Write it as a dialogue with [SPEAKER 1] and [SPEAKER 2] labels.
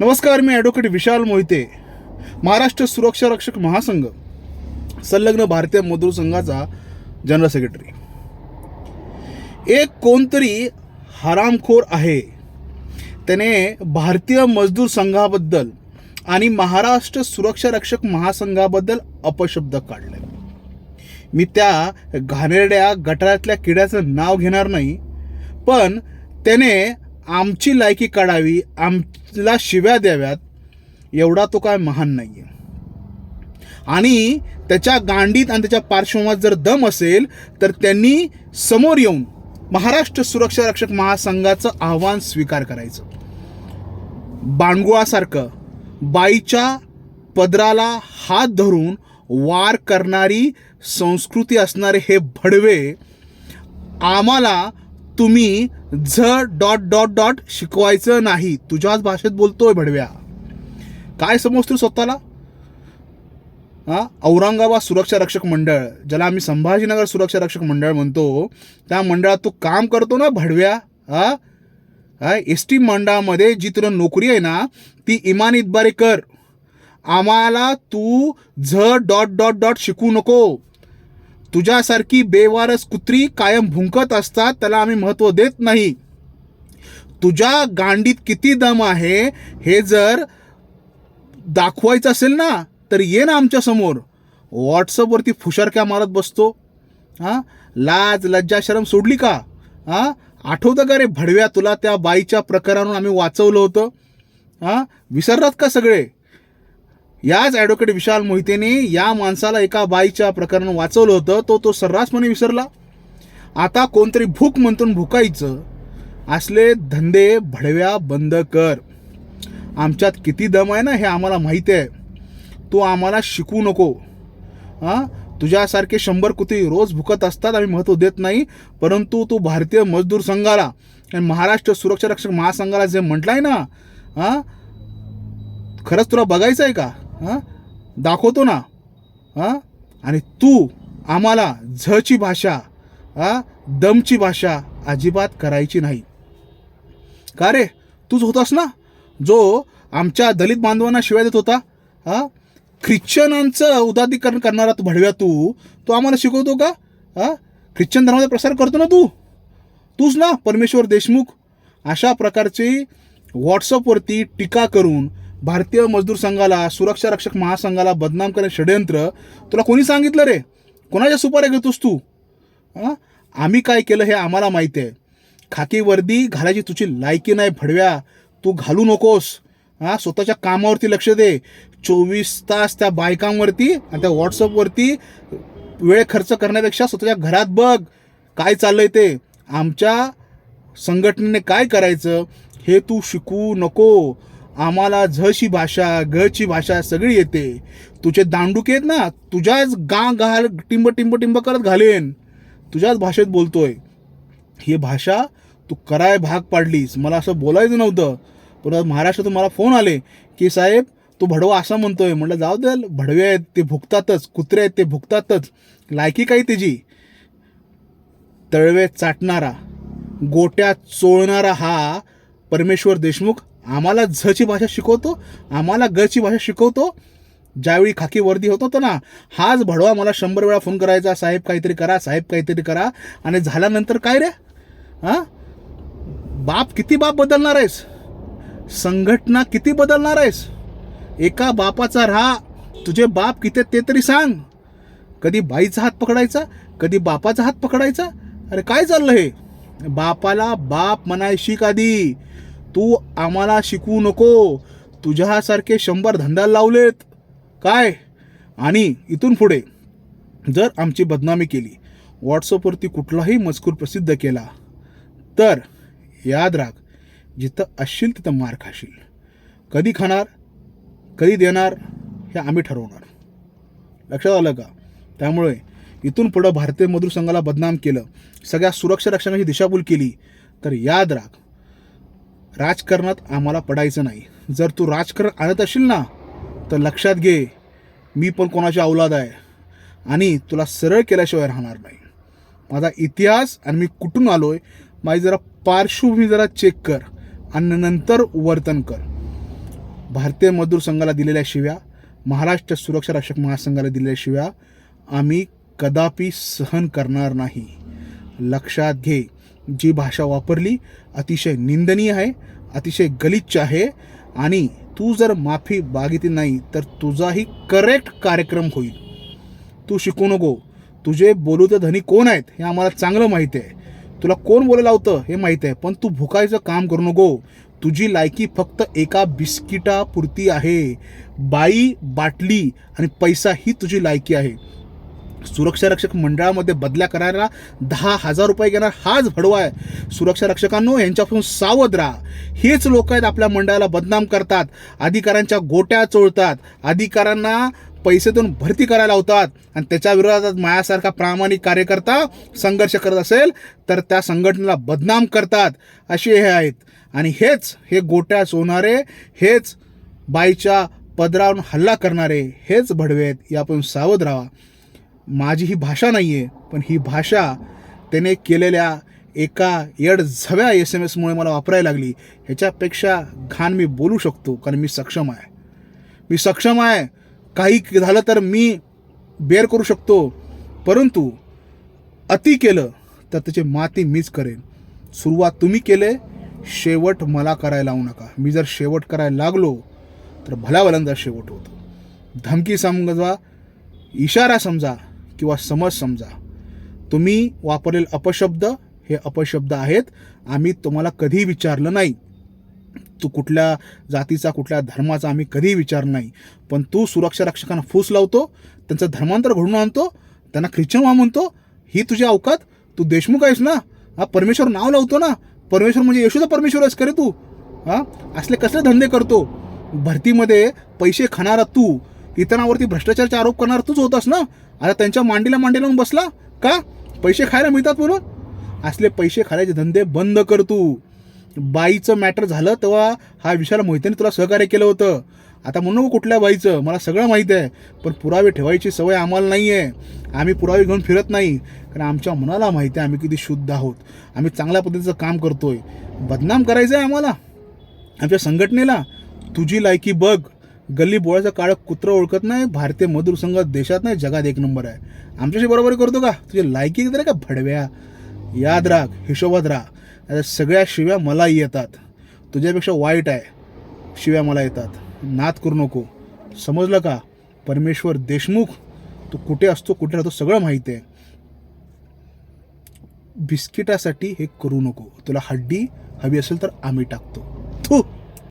[SPEAKER 1] नमस्कार मी ॲडव्होकेट विशाल मोहिते महाराष्ट्र सुरक्षा रक्षक महासंघ संलग्न भारतीय मजदूर संघाचा जनरल सेक्रेटरी एक कोणतरी हरामखोर आहे. त्याने भारतीय मजदूर संघाबद्दल आणि महाराष्ट्र सुरक्षा रक्षक महासंघाबद्दल अपशब्द काढले. मी त्या घाणेरड्या गटारातल्या किड्याचं नाव घेणार नाही पण त्याने आमची लायकी काढावी आमला शिव्या द्याव्यात एवढा तो काय महान नाही आहे आणि त्याच्या गांडीत आणि त्याच्या पार्श्वभूमीत जर दम असेल तर त्यांनी समोर येऊन महाराष्ट्र सुरक्षा रक्षक महासंघाचं आव्हान स्वीकार करायचं. बाणगुळासारखं बाईच्या पदराला हात धरून वार करणारी संस्कृती असणारे हे भडवे आम्हाला तुम्ही झ डॉट डॉट डॉट शिकवायचं नाही. तुझ्याच भाषेत बोलतोय भडव्या. काय समजतो स्वतःला? हां? औरंगाबाद सुरक्षा रक्षक मंडळ. ज्याला आम्ही संभाजीनगर सुरक्षा रक्षक मंडळ म्हणतो त्या मंडळात तू काम करतो ना भडव्या? हा? एस टी मंडळामध्ये जी तुला नोकरी आहे ना ती इमान इतबारे कर आम्हाला तू झ डॉट डॉट डॉट शिकू नको. तुझ्यासारखी बेवारस कुत्री कायम भुंकत असतात त्याला आम्ही महत्त्व देत नाही. तुझ्या गांडीत किती दम आहे हे जर दाखवायचं असेल ना तर ये ना आमच्यासमोर व्हॉट्सअपवरती फुशारक्या मारत बसतो. हां? लाज लज्जा शरम सोडली का? हां? आठवतं का रे भडव्या तुला त्या बाईच्या प्रकारानं आम्ही वाचवलं होतं? हां? विसरलात का सगळे? याच ॲडव्होकेट विशाल मोहितेने या माणसाला एका बाईच्या प्रकरणानं वाचवलं होतं. तो तो सर्रासपणे विसरला. आता कोणतरी भूक म्हणतून भुकायचं असले धंदे भडव्या बंद कर. आमच्यात किती दम आहे ना हे आम्हाला माहिती आहे. तू आम्हाला शिकू नको. हां तुझ्यासारखे शंभर कुत्री रोज भुकत असतात आम्ही महत्त्व देत नाही परंतु तू भारतीय मजदूर संघाला आणि महाराष्ट्र सुरक्षा रक्षक महासंघाला जे म्हटलं आहे ना हां खरंच तुला बघायचं आहे का? हां? दाखवतो ना. हां? आणि तू आम्हाला झची भाषा हां दमची भाषा अजिबात करायची नाही. का रे? तूच होतास ना? जो आमच्या दलित बांधवांना शिवाय देत होता हां ख्रिश्चनांचं उदातीकरण करणारा तू भडव्या तू तो आम्हाला शिकवतो का? हां ख्रिश्चन धर्माचा प्रसार करतो ना तू? तूच ना परमेश्वर देशमुख. अशा प्रकारची व्हॉट्सअपवरती टीका करून भारतीय मजदूर संघाला सुरक्षा रक्षक महासंघाला बदनाम करणे षडयंत्र तुला कोणी सांगितलं रे? कोणाच्या सुपाऱ्या घेतोस तू? आम्ही काय केलं हे आम्हाला माहिती आहे. खाकी वर्दी घालायची तुझी लायकी नाही भडव्या तू घालू नकोस. हां स्वतःच्या कामावरती लक्ष दे. चोवीस तास त्या बायकांवरती आणि त्या व्हॉट्सअपवरती वेळ खर्च करण्यापेक्षा स्वतःच्या घरात बघ काय चाललंय ते. आमच्या संघटनेने काय करायचं हे तू शिकू नको. आम्हाला झची भाषा गची भाषा सगळी येते. तुझे दांडुके आहेत ना तुझ्याच गा घाल टिंब टिंब टिंब करत घालेन. तुझ्याच भाषेत बोलतोय. ही भाषा तू कराय भाग पाडलीस. मला असं बोलायचं नव्हतं. पण महाराष्ट्रातून मला फोन आले की साहेब तू भडवा असं म्हणतोय. म्हटलं जाऊ द्याल भडवे आहेत ते भुकतातच कुत्रे आहेत ते भुकतातच लायकी काही त्याची तळवे चाटणारा गोट्या चोळणारा हा परमेश्वर देशमुख आम्हाला झची भाषा शिकवतो आम्हाला गची भाषा शिकवतो. ज्यावेळी खाकी वर्दी होत होतं ना हाच भडवा मला शंभर वेळा फोन करायचा साहेब काहीतरी करा साहेब काहीतरी करा. आणि झाल्यानंतर काय रे? हां? बाप किती बाप बदलणार आहेस? संघटना किती बदलणार आहेस? एका बापाचा राहा तुझे बाप किती ते तरी सांग. कधी बाईचा हात पकडायचा कधी बापाचा हात पकडायचा. अरे काय चाललं हे? बापाला बाप म्हणायशी शिक आधी तू आम्हाला शिकवू नको. तुझ्यासारखे शंभर धंदा लावलेत. काय? आणि इथून पुढे जर आमची बदनामी केली व्हॉट्सअपवरती कुठलाही मजकूर प्रसिद्ध केला तर याद राख जिथं असशील तिथं मार खाशील. कधी खाणार कधी देणार हे आम्ही ठरवणार. लक्षात आलं का? त्यामुळे इथून पुढं भारतीय मजदूर संघाला बदनाम केलं सगळ्या सुरक्षा रक्षणाची दिशाभूल केली तर याद राख राजकारणात आम्हाला पडायचं नाही. जर तू राजकारण आणत असशील ना तर लक्षात घे मी पण कोणाची अवलाद आहे आणि तुला सरळ केल्याशिवाय राहणार नाही. माझा इतिहास आणि मी कुठून आलो आहे माझी जरा पार्श्वभूमी जरा चेक कर आणि नंतर वर्तन कर. भारतीय मजदूर संघाला दिलेल्या शिव्या महाराष्ट्र सुरक्षा रक्षक महासंघाला दिलेल्या शिव्या आम्ही कदापि सहन करणार नाही. लक्षात घे. जी भाषा वापरली अतिशय निंदनीय आहे अतिशय गलिच्छ आहे. आणि तू जर माफी मागितली नाही तर तुझाही करेक्ट कार्यक्रम होईल. तू शिकू नको. तुझे बोलू तर धनी कोण आहेत हे आम्हाला चांगलं माहिती आहे. तुला कोण बोलायला होतं हे माहीत आहे. पण तू भुकायचं काम करू नको. तुझी लायकी फक्त एका बिस्किटापुरती आहे. बाई बाटली आणि पैसा ही तुझी लायकी आहे. सुरक्षा रक्षक मंडळामध्ये बदल्या करायला दहा हजार रुपये घेणार हाच भडवा आहे. सुरक्षा रक्षकांनो यांच्यापासून सावध राहा. हेच लोक आहेत आपल्या मंडळाला बदनाम करतात अधिकाऱ्यांच्या गोट्या चोळतात अधिकाऱ्यांना पैसे देऊन भरती करायला लावतात आणि त्याच्या विरोधात मायासारखा प्रामाणिक कार्यकर्ता संघर्ष करत असेल तर त्या संघटनेला बदनाम करतात. असे हे आहेत. आणि हेच हे गोट्या सोनारे हेच बाईच्या पदरावरून हल्ला करणारे हेच भडवे आहेत. यापासून सावध राहा. माझी ही भाषा नाही आहे पण ही भाषा त्याने केलेल्या एका येड झव्या एस एम एसमुळे मला वापरायला लागली. ह्याच्यापेक्षा घाण मी बोलू शकतो कारण मी सक्षम आहे. मी सक्षम आहे. काही झालं तर मी बेर करू शकतो. परंतु अति केलं तर त्याची माती मीच करेन. सुरुवात तुम्ही केले शेवट मला करायला लावू नका. मी जर शेवट करायला लागलो तर भल्याभल्यांदा शेवट होतो. धमकी समजा इशारा समजा. किंवा समज समजा तुम्ही वापरलेले अपशब्द हे अपशब्द आहेत. आम्ही तुम्हाला कधीही विचारलं नाही. तू कुठल्या जातीचा कुठल्या धर्माचा आम्ही कधीही विचार नाही. पण तू सुरक्षा रक्षकांना फूस लावतो त्यांचं धर्मांतर घडून आणतो त्यांना ख्रिश्चन व्हा म्हणतो ही तुझी अवकात. तू देशमुख आहेस ना? हा परमेश्वर नाव लावतो ना? परमेश्वर म्हणजे येशूचा परमेश्वर आहेस करे तू? हां असले कसले धंदे करतो? भरतीमध्ये पैसे खाणारा तू इतरांवरती भ्रष्टाचाराचा आरोप करणार तूच होतास ना? आता त्यांच्या मांडीला मांडी लावून बसला? का? पैसे खायला मिळतात म्हणून? असले पैसे खायचे धंदे बंद कर तू. बाईचं मॅटर झालं तेव्हा हा विशाल मोहितेने तुला सहकार्य केलं होतं. आता म्हणू नको कुठल्या बाईचं मला सगळं माहीत आहे. पण पुरावे ठेवायची सवय आम्हाला नाही आहे आम्ही पुरावे घेऊन फिरत नाही. कारण आमच्या मनाला माहिती आहे आम्ही किती शुद्ध आहोत. आम्ही चांगल्या पद्धतीचं काम करतोय. बदनाम करायचं आहे आम्हाला. आमच्या संघटनेला. तुझी लायकी बघ. गल्ली बोळाचं काळं कुत्रं ओळखत नाही भारतीय मधुर संघ देशात नाही जगात एक नंबर आहे. आमच्याशी बरोबरी करतो का? तुझी लायकी तर का भडव्या? याद राख हिशोबात राहा. आता सगळ्या शिव्या मला येतात. तुझ्यापेक्षा वाईट आहे शिव्या मला येतात. नाद करू नको. समजलं का? परमेश्वर देशमुख तू कुठे असतो कुठे राहतो सगळं माहिती आहे. बिस्किटासाठी हे करू नको. तुला हड्डी हवी असेल तर आम्ही टाकतो. थू!